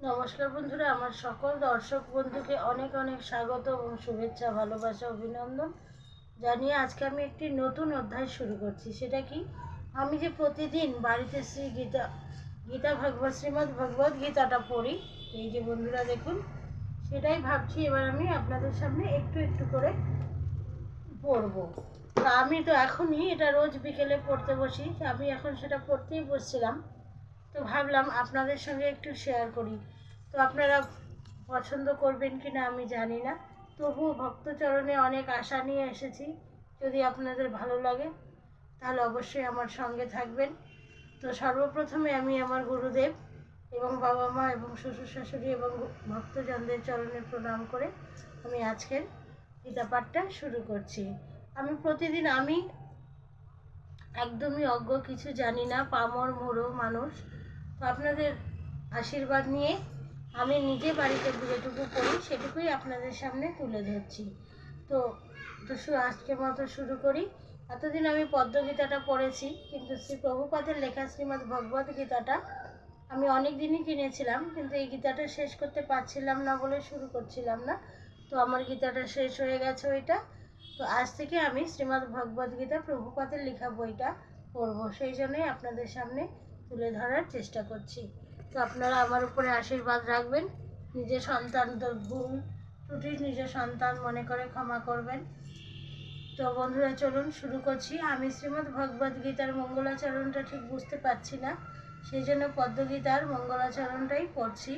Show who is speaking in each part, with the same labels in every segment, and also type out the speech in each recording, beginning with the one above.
Speaker 1: নমস্কার বন্ধুরা, আমার সকল দর্শক বন্ধুকে অনেক অনেক স্বাগত এবং শুভেচ্ছা, ভালোবাসা, অভিনন্দন। জানিয়ে আজকে আমি একটি নতুন অধ্যায় শুরু করছি। সেটা কি? আমি যে প্রতিদিন বাড়িতে শ্রী গীতা গীতা ভাগবত, শ্রীমদ্ ভগবত গীতাটা পড়ি, এই যে বন্ধুরা দেখুন, সেটাই ভাবছি এবার আমি আপনাদের সামনে একটু একটু করে পড়ব। তা আমি তো এখনই এটা রোজ বিকেলে পড়তে বসি, আমি এখন সেটা পড়তেই বসছিলাম। তো ভাবলাম আপনাদের সঙ্গে একটু শেয়ার করি। তো আপনারা পছন্দ করবেন কি না আমি জানি না। তবুও ভক্তচরণে অনেক আশা নিয়ে এসেছি। যদি আপনাদের ভালো লাগে, তাহলে অবশ্যই আমার সঙ্গে থাকবেন। তো সর্বপ্রথমে আমি আমার গুরুদেব এবং বাবা মা এবং শ্বশুর শাশুড়ি এবং ভক্তজনদের চরণে প্রণাম করে আমি আজকের গীতা পাঠটা শুরু করছি। আমি প্রতিদিন, আমি একদমই অজ্ঞ, কিছু জানি না, পামর, মোড়ো, মানুষ আপনাদের আশীর্বাদ নিয়ে আমি নিজে বাড়িতে যেটুকু করি, সেটুকুই আপনাদের সামনে তুলে ধরছি। তো তো আজকের মতো শুরু করি। এতদিন আমি পদ্মগীতাটা পড়েছি, কিন্তু শ্রী প্রভুপাদের লেখা শ্রীমদ্ ভগবত গীতাটা আমি অনেক দিনই কিনেছিলাম, কিন্তু এই গীতাটা শেষ করতে পারছিলাম না বলে শুরু করছিলাম না। তো আমার গীতাটা শেষ হয়ে গেছে ওইটা। তো আজ থেকে আমি শ্রীমদ্ ভগবদ গীতা প্রভুপাদের লেখা বইটা পড়ব, সেই জন্যই আপনাদের সামনে তুলে ধরার চেষ্টা করছি। তো আপনারা আমার উপরে আশীর্বাদ রাখবেন। নিজের সন্তান ভুল ত্রুটি নিজের সন্তান মনে করে ক্ষমা করবেন। তো বন্ধুরা, চলুন শুরু করছি। আমি শ্রীমদ্ ভগবদ গীতার মঙ্গলাচরণটা ঠিক বুঝতে পারছি না। সেই জন্য পদ্মগীতার মঙ্গলাচরণটাই পড়ছি।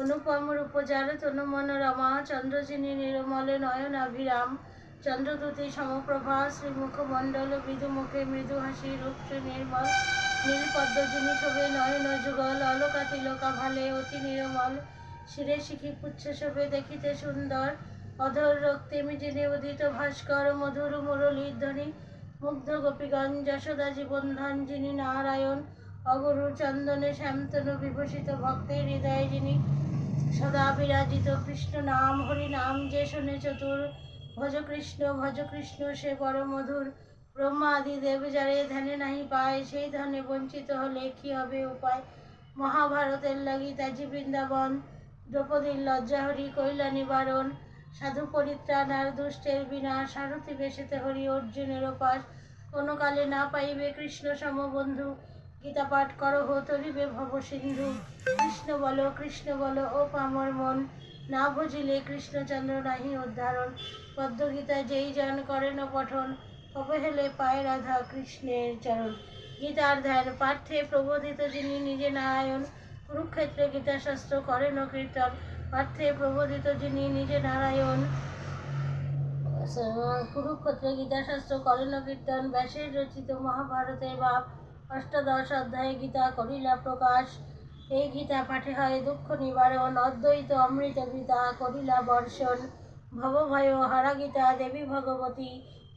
Speaker 1: অনুপম রূপজার তনু মনোরমা, চন্দ্রজিনী নিরমলে নয়ন অভিরাম চন্দ্রদূতি সমপ্রভা শ্রীমুখমণ্ডল বিধুমুখে মৃদু হাসি রূপ নির্মল নীলপদ্মজিনী শোভে নয়ন যুগল, অলকা তিলকা ভালে, অতি নিরমল। শিরে শিখি পুচ্ছ শোভে দেখিতে সুন্দর। অধর রক্তে মিজিনে উদিত ভাস্কর, মধুর মুরলীর ধ্বনি। মুগ্ধ গোপীগণ, যশোদা জীবনধন যিনি নারায়ণ। অগরু চন্দনে শ্যামতনু বিভূষিত ভক্তের হৃদয়ে যিনি সদা বিরাজিত, কৃষ্ণ নাম, হরি নাম, যে শোনে চতুর। ভজ কৃষ্ণ ভজ কৃষ্ণ, সে বড় মধুর ব্রহ্মা আদি দেব যারে ধ্যানে নাহি পায়, সেই ধনে বঞ্চিত হলে কি হবে উপায়? মহাভারতের লাগি তাজি বৃন্দাবন, দ্রৌপদীর লজ্জাহরি কৈলা নিবারণ, সাধু পরিত্রাণ আর দুষ্টের বিনাশ সারথি বেশেতে হরি অর্জুনের পাশ কোনো কালে না পাইবে কৃষ্ণ সমবন্ধু গীতা পাঠ করো হো তরিবে ভব সিন্ধু। কৃষ্ণ বলো কৃষ্ণ বলো, ও পামর মন, না বুঝিলে কৃষ্ণচন্দ্র নাহি উদ্ধারণ। পদ্মগীতা যেই জন করেন পঠন অবহেলে পায় রাধা কৃষ্ণের চরণ। গীতার ধ্যান পাঠে প্রবোধিত যিনি নিজে নারায়ণ, কুরুক্ষেত্রে গীতাশাস্ত্র করেন কীর্তন পাঠে প্রবোধিত যিনি নিজে নারায়ণ, কুরুক্ষেত্রে গীতাশাস্ত্র করেন কীর্তন, ব্যাসের রচিত মহাভারতের বাপ, অষ্টাদশ অধ্যায়ে গীতা করিলা প্রকাশ। এই গীতা পাঠে হয় দুঃখ নিবারণ, অদ্বৈত অমৃত গীতা করিলা বর্ষণ। ভবভয় হারা গীতা, দেবী ভগবতী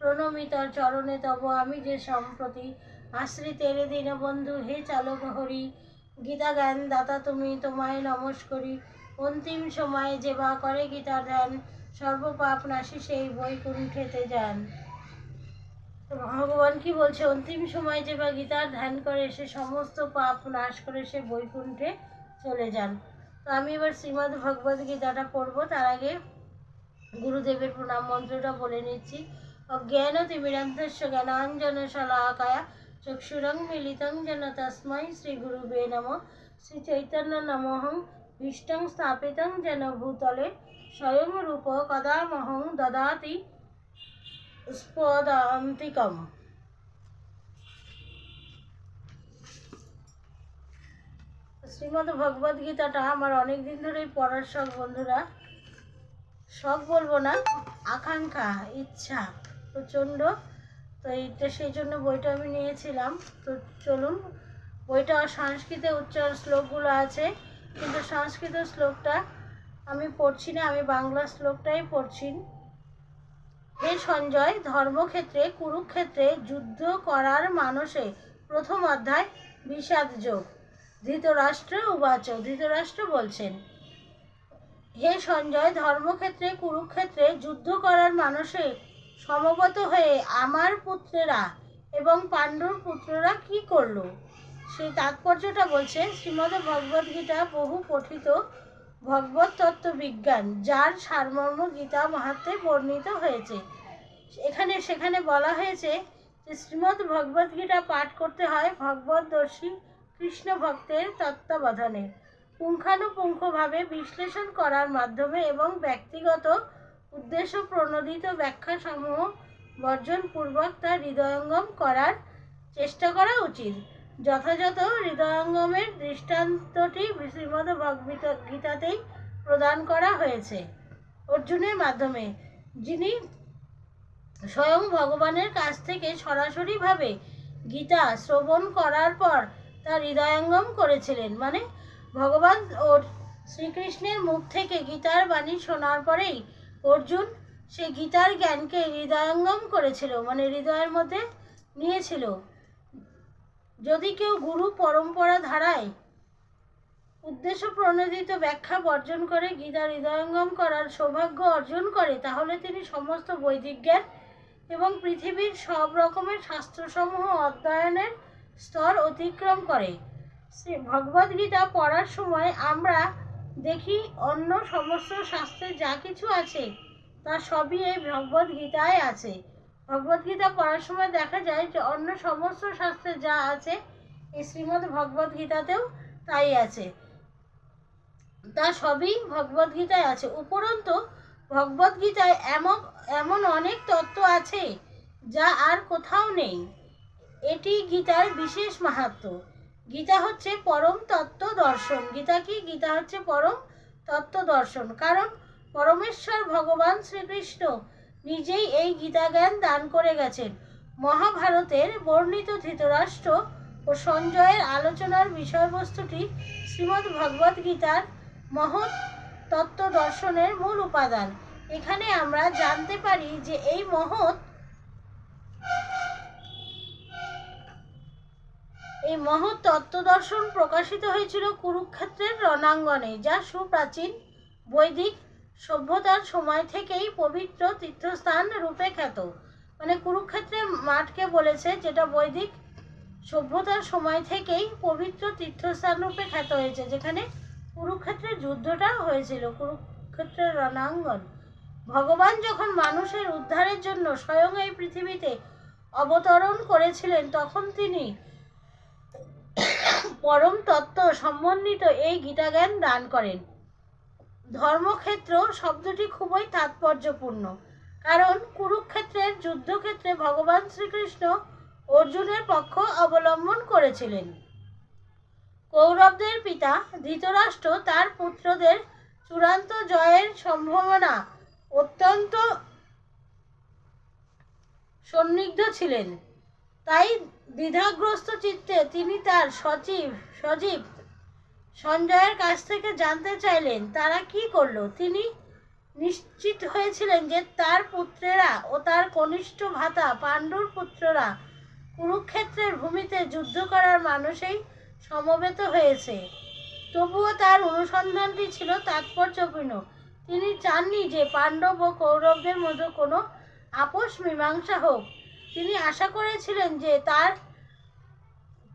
Speaker 1: প্রণমিত চরণে তব আমি যে সম্প্রতি আশ্রিতের দীনবন্ধু, হে চালক হরি, গীতা জ্ঞান দাতা তুমি তোমায় নমস্করি। অন্তিম সময়ে যে বা করে গীতা ধ্যান, সর্বপাপ নাশি সেই বৈকুণ্ঠেতে যান। ভগবান কি বলছে? অন্তিম সময় যে বা গীতার ধ্যান করে, সে সমস্ত পাপ নাশ করে সে বৈকুণ্ঠে চলে যান। তো আমি এবার শ্রীমদ্ ভগবদ গীতাটা পড়ব। তার আগে গুরুদেবের প্রণাম মন্ত্রটা বলে নিচ্ছি। অজ্ঞান তিমিরান্তস্য জ্ঞানাঞ্জন চক্ষুরং মিলিতং যেন তস্मै শ্রী গুরুবে নম শ্রী চৈতন্য নমঃ ভীষ্টং স্থাপিতং যেন ভূতলে স্বয়ং রূপ কদামহং দদাতি স্পদান্তিকম শ্রীমদ্ ভগবদ গীতাটা আমার অনেক দিন ধরেই পড়ার শখ, বন্ধুরা। শখ বলব না, আকাঙ্ক্ষা, ইচ্ছা। প্রচণ্ড। তো এইটা সেই জন্য বইটা আমি নিয়েছিলাম। তো চলুন, বইটা সংস্কৃতে উচ্চারণ শ্লোকগুলো আছে, কিন্তু সংস্কৃত শ্লোকটা আমি পড়ছি না, আমি বাংলা শ্লোকটাই পড়ছি। হে সঞ্জয়, ধর্মক্ষেত্রে, কুরুক্ষেত্রে যুদ্ধ করার মানসে প্রথম অধ্যায় বিষাদ যোগ। ধৃতরাষ্ট্র উবাচ, ধৃতরাষ্ট্র বলছেন। হে সঞ্জয়, ধর্মক্ষেত্রে, কুরুক্ষেত্রে যুদ্ধ করার মানুষে সমবত হয়ে আমার পুত্রেরা এবং পাণ্ডুর পুত্ররা কি করল? সেই তাৎপর্যটা বলছে শ্রীমদ ভগবদ গীতা বহু পঠিত ভগবত তত্ত্ব বিজ্ঞান যার সারমর্ম গীতা মাহাত্মে বর্ণিত হয়েছে। এখানে, সেখানে বলা হয়েছে যে শ্রীমদ ভগবদ গীতা পাঠ করতে হয় ভগবতদর্শী কৃষ্ণ ভক্তের তত্ত্বাবধানে। পুঙ্খানুপুঙ্খভাবে বিশ্লেষণ করার মাধ্যমে এবং ব্যক্তিগত উদ্দেশ্য প্রণোদিত ব্যাখ্যাসমূহ বর্জনপূর্বক তা হৃদয়ঙ্গম করার চেষ্টা করা উচিত। যথাযথ হৃদয়ঙ্গমের দৃষ্টান্তটি শ্রীমদ ভগবত গীতাতেই প্রদান করা হয়েছে। অর্জুনের মাধ্যমে, যিনি স্বয়ং ভগবানের কাছ থেকে সরাসরিভাবে গীতা শ্রবণ করার পর তা হৃদয়ঙ্গম করেছিলেন মানে ভগবান ও শ্রীকৃষ্ণের মুখ থেকে গীতার বাণী শোনার পরেই অর্জুন সে গীতার জ্ঞানকে হৃদয়ঙ্গম করেছিল মানে হৃদয়ের মধ্যে নিয়েছিল। যদি কেউ গুরু পরম্পরা ধারায় উদ্দেশ্য প্রণোদিত ব্যাখ্যা বর্জন করে গীতা হৃদয়ঙ্গম করার সৌভাগ্য অর্জন করে, তাহলে তিনি সমস্ত বৈদিক জ্ঞান এবং পৃথিবীর সব রকমের শাস্ত্রসমূহ অধ্যয়নের স্তর অতিক্রম করে। শ্রী ভগবদ্গীতা পড়ার সময় আমরা দেখি অন্য সমস্ত শাস্ত্রে যা কিছু আছে, তা সবই এই ভগবদ্গীতায় আছে। ভগবদ্গীতা পড়ার সময় দেখা যায় যে অন্য সমস্ত শাস্ত্রে যা আছে, এই শ্রীমদ্ ভগবদ্গীতাতেও তাই আছে। তা সবই ভগবদ্গীতায় আছে। উপরন্তু ভগবদ্গীতায় এমন এমন অনেক তত্ত্ব আছে যা আর কোথাও নেই। এটি গীতার বিশেষ মাহাত্ম। গীতা হচ্ছে পরম তত্ত্ব দর্শন। গীতা কি? গীতা হচ্ছে পরম তত্ত্ব দর্শন। কারণ পরমেশ্বর ভগবান শ্রীকৃষ্ণ নিজেই এই গীতা জ্ঞান দান করে গেছেন। মহাভারতের বর্ণিত ধৃতরাষ্ট্র ও সঞ্জয়ের আলোচনার বিষয়বস্তুটি শ্রীমদ্ ভগবদ গীতার মহৎ তত্ত্ব দর্শনের মূল উপাদান। এখানে আমরা জানতে পারি যে এই মহৎ এই মহৎ তত্ত্বদর্শন প্রকাশিত হয়েছিল কুরুক্ষেত্রের রণাঙ্গনে, যা সুপ্রাচীন বৈদিক সভ্যতার সময় থেকেই পবিত্র তীর্থস্থান রূপে খ্যাত। মানে কুরুক্ষেত্রের মাঠকে বলেছে যেটা বৈদিক সভ্যতার সময় থেকেই পবিত্র তীর্থস্থান রূপে খ্যাত হয়েছে, যেখানে কুরুক্ষেত্রের যুদ্ধটা হয়েছিল, কুরুক্ষেত্রের রণাঙ্গন। ভগবান যখন মানুষের উদ্ধারের জন্য স্বয়ং এই পৃথিবীতে অবতরণ করেছিলেন, তখন তিনি পরম তত্ত্ব সম্বন্ধিত এই গীতাজ্ঞান দান করেন। ধর্মক্ষেত্র শব্দটি খুবই তাৎপর্যপূর্ণ, কারণ কুরুক্ষেত্রের যুদ্ধক্ষেত্রে ভগবান শ্রীকৃষ্ণ অর্জুনের পক্ষ অবলম্বন করেছিলেন। কৌরবদের পিতা ধৃতরাষ্ট্র তার পুত্রদের চূড়ান্ত জয়ের সম্ভাবনা অত্যন্ত সন্নিগ্ধ ছিলেন। তাই দ্বিধাগ্রস্ত চিত্তে তিনি তার সচিব, সজীব সঞ্জয়ের কাছ থেকে জানতে চাইলেন, তারা কি করল? তিনি নিশ্চিত হয়েছিলেন যে তার পুত্রেরা ও তার কনিষ্ঠ ভাতা পাণ্ডুর পুত্ররা কুরুক্ষেত্রের ভূমিতে যুদ্ধ করার মানুষেই সমবেত হয়েছে। তবুও তার অনুসন্ধানটি ছিল তাৎপর্যপূর্ণ। তিনি চাননি যে পাণ্ডব ও কৌরবদের মধ্যে কোনো আপোষ মীমাংসা হোক। তিনি আশা করেছিলেন যে তার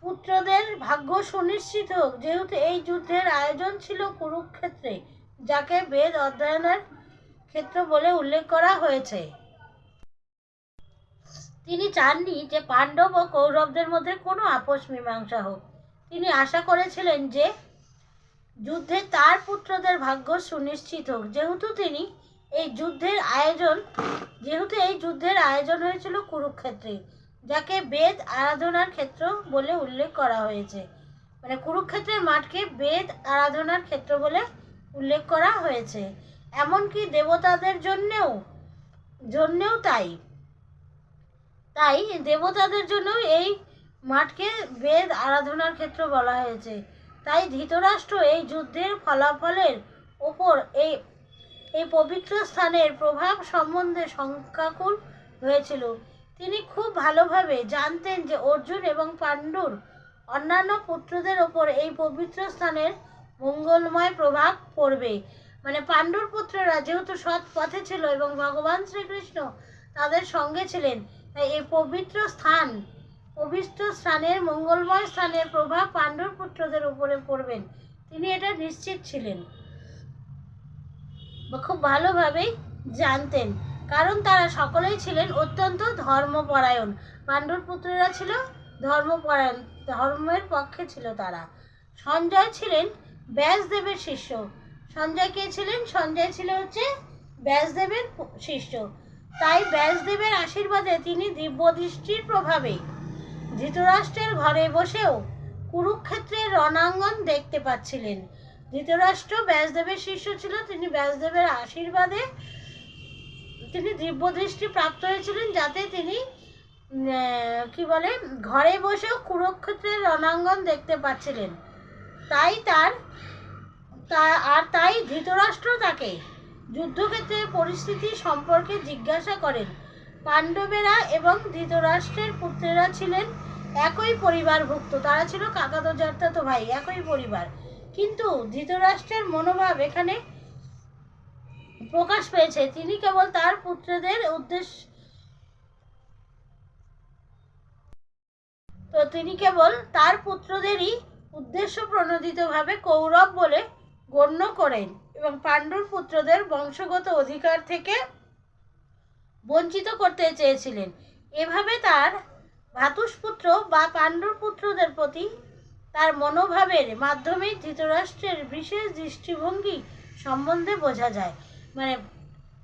Speaker 1: পুত্রদের ভাগ্য সুনিশ্চিত হোক। যেহেতু এই যুদ্ধের আয়োজন ছিল কুরুক্ষেত্রে, যাকে বেদ অধ্যয়নের ক্ষেত্র বলে উল্লেখ করা হয়েছে। তিনি চাননি যে পাণ্ডব ও কৌরবদের মধ্যে কোনো আপোষ মীমাংসা হোক। তিনি আশা করেছিলেন যে যুদ্ধে তার পুত্রদের ভাগ্য সুনিশ্চিত হোক। যেহেতু তিনি এই যুদ্ধের আয়োজন, যেহেতু এই যুদ্ধের আয়োজন হয়েছিল কুরুক্ষেত্রে, যাকে বেদ আরাধনার ক্ষেত্র বলে উল্লেখ করা হয়েছে। মানে কুরুক্ষেত্রের মাঠকে বেদ আরাধনার ক্ষেত্র বলে উল্লেখ করা হয়েছে। এমনকি দেবতাদের জন্যেও জন্যেও তাই। তাই দেবতাদের জন্য এই মাঠকে বেদ আরাধনার ক্ষেত্র বলা হয়েছে। তাই ধৃতরাষ্ট্র এই যুদ্ধের ফলাফলের ওপর এই এই পবিত্র স্থানের প্রভাব সম্বন্ধে শঙ্কাকুল হয়েছিল। তিনি খুব ভালোভাবে জানতেন যে অর্জুন এবং পাণ্ডুর অন্যান্য পুত্রদের ওপর এই পবিত্র স্থানের মঙ্গলময় প্রভাব পড়বে। মানে পাণ্ডুর পুত্ররা যেহেতু সৎ পথে ছিল এবং ভগবান শ্রীকৃষ্ণ তাদের সঙ্গে ছিলেন, তাই এই পবিত্র স্থান, পবিত্র স্থানের মঙ্গলময় স্থানের প্রভাব পাণ্ডুর পুত্রদের উপরে পড়বেন। তিনি এটা নিশ্চিত ছিলেন। খুব ভালোভাবেই জানতেন। কারণ তারা সকলেই ছিলেন অত্যন্ত ধর্মপরায়ণ। পাণ্ডুর পুত্ররা ছিল ধর্মপরায়ণ, ধর্মের পক্ষে ছিল তারা। সঞ্জয় ছিলেন ব্যাসদেবের শিষ্য। সঞ্জয় কে ছিলেন? সঞ্জয় ছিল হচ্ছে ব্যাসদেবের শিষ্য। তাই ব্যাসদেবের আশীর্বাদে তিনি দিব্য দৃষ্টির প্রভাবে ধৃতরাষ্ট্রের ঘরে বসেও কুরুক্ষেত্রের রণাঙ্গন দেখতে পাচ্ছিলেন। ধৃতরাষ্ট্র ব্যাসদেবের শিষ্য ছিল তিনি ব্যাসদেবের আশীর্বাদে তিনি দিব্য দৃষ্টি প্রাপ্ত হয়েছিলেন যাতে তিনি কি বলে, ঘরে বসেও কুরুক্ষেত্রের রণাঙ্গন দেখতে পাচ্ছিলেন। তাই তার আর তাই ধৃতরাষ্ট্র তাকে যুদ্ধক্ষেত্রের পরিস্থিতি সম্পর্কে জিজ্ঞাসা করেন। পাণ্ডবেরা এবং ধৃতরাষ্ট্রের পুত্রেরা ছিলেন একই পরিবারভুক্ত। তারা ছিল কাকাতো জার্তাতো ভাই, একই পরিবার। কিন্তু ধৃতরাষ্ট্রের মনোভাব এখানে প্রকাশ পেয়েছে। তিনি কেবল তার পুত্রদের উদ্দেশ্য তো তিনি কেবল তার পুত্রদেরই উদ্দেশ্য প্রণোদিতভাবে কৌরব বলে গণ্য করেন এবং পাণ্ডুর পুত্রদের বংশগত অধিকার থেকে বঞ্চিত করতে চেয়েছিলেন। এভাবে তার ভ্রাতুষ্পুত্র বা পাণ্ডুর পুত্রদের প্রতি তার মনোভাবের মাধ্যমে ধৃতরাষ্ট্রের বিশেষ দৃষ্টিভঙ্গি সম্বন্ধে বোঝা যায়। মানে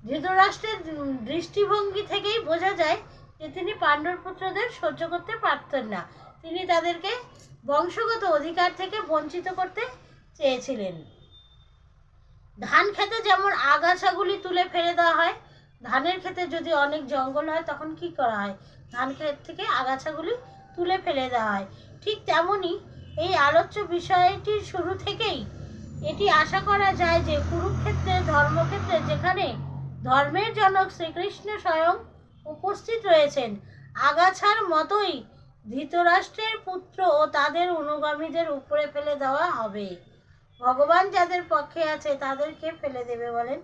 Speaker 1: ধৃতরাষ্ট্রের দৃষ্টিভঙ্গি থেকেই বোঝা যায় যে তিনি পাণ্ডুর পুত্রদের সহ্য করতে পারতেন না। তিনি তাদেরকে বংশগত অধিকার থেকে বঞ্চিত করতে চেয়েছিলেন। ধান খেতে যেমন আগাছাগুলি তুলে ফেলে দেওয়া হয়, ধানের ক্ষেতে যদি অনেক জঙ্গল হয়, তখন কি করা হয়? ধান ক্ষেত থেকে আগাছাগুলি তুলে ফেলে দেওয়া হয়। ঠিক তেমনই এই আলোচ্য বিষয়টির শুরু থেকেই এটি আশা করা যায় যে কুরুক্ষেত্রের ধর্মক্ষেত্রে যেখানে ধর্মের জনক শ্রীকৃষ্ণ স্বয়ং উপস্থিত রয়েছেন, আগাছার মতোই ধৃতরাষ্ট্রের পুত্র ও তাদের অনুগামীদের উপরে ফেলে দেওয়া হবে। ভগবান যাদের পক্ষে আছে তাদেরকে ফেলে দেবে বলেন।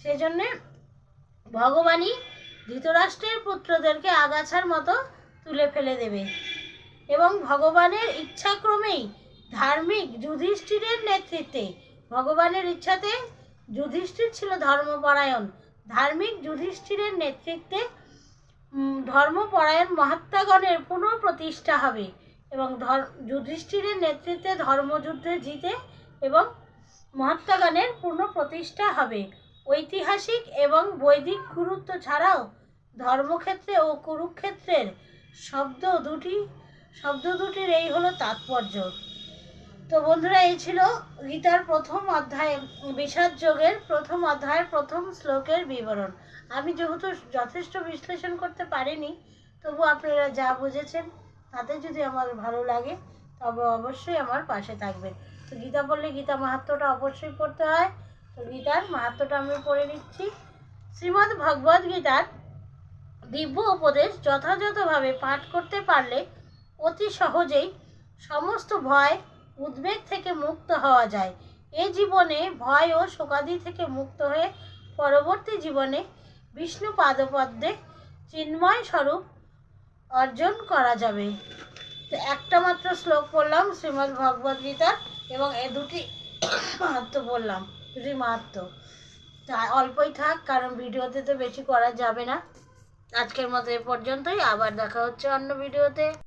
Speaker 1: সেজন্যে ভগবানই ধৃতরাষ্ট্রের পুত্রদেরকে আগাছার মতো তুলে ফেলে দেবে। এবং ভগবানের ইচ্ছাক্রমেই ধার্মিক যুধিষ্ঠিরের নেতৃত্বে, ভগবানের ইচ্ছাতে যুধিষ্ঠির ছিল ধর্মপরায়ণ, ধার্মিক যুধিষ্ঠিরের নেতৃত্বে ধর্মপরায়ণ মহাত্মাগণের পুনঃপ্রতিষ্ঠা হবে এবং যুধিষ্ঠিরের নেতৃত্বে ধর্মযুদ্ধে জিতে এবং মহাত্মাগণের পুনঃপ্রতিষ্ঠা হবে। ঐতিহাসিক এবং বৈদিক গুরুত্ব ছাড়াও ধর্মক্ষেত্রে ও কুরুক্ষেত্রের শব্দ দুটি শব্দ দুটির এই হলো তাৎপর্য। তো বন্ধুরা, এই ছিল গীতার প্রথম অধ্যায়, বিষাদ যোগের প্রথম অধ্যায়ের প্রথম শ্লোকের বিবরণ। আমি যেহেতু যথেষ্ট বিশ্লেষণ করতে পারিনি, তবু আপনারা যা বুঝেছেন তাতে যদি আমার ভালো লাগে, তবে অবশ্যই আমার পাশে থাকবেন। তো গীতা পড়লে গীতা মাহাত্ম্যটা অবশ্যই পড়তে হয়। তো গীতার মাহাত্ম্যটা আমি পড়ে নিচ্ছি। শ্রীমদ্ ভগবদ্ গীতার দিব্য উপদেশ যথাযথভাবে পাঠ করতে পারলে অতি সহজেই সমস্ত ভয় উদ্বেগ থেকে মুক্ত হওয়া যায়। এ জীবনে ভয় ও শোকাদি থেকে মুক্ত হয়ে পরবর্তী জীবনে বিষ্ণু পাদপদ্মে চিন্ময় স্বরূপ অর্জন করা যাবে। তো একটা মাত্র শ্লোক পড়লাম, শ্রীমদ্ ভগবদ গীতার এবং এ দুটি মাহাত্ম বললাম দুটি মাহাত্ম। তা অল্পই থাক, কারণ ভিডিওতে তো বেশি করা যাবে না। আজকের মতো এ পর্যন্তই, আবার দেখা হচ্ছে অন্য ভিডিওতে।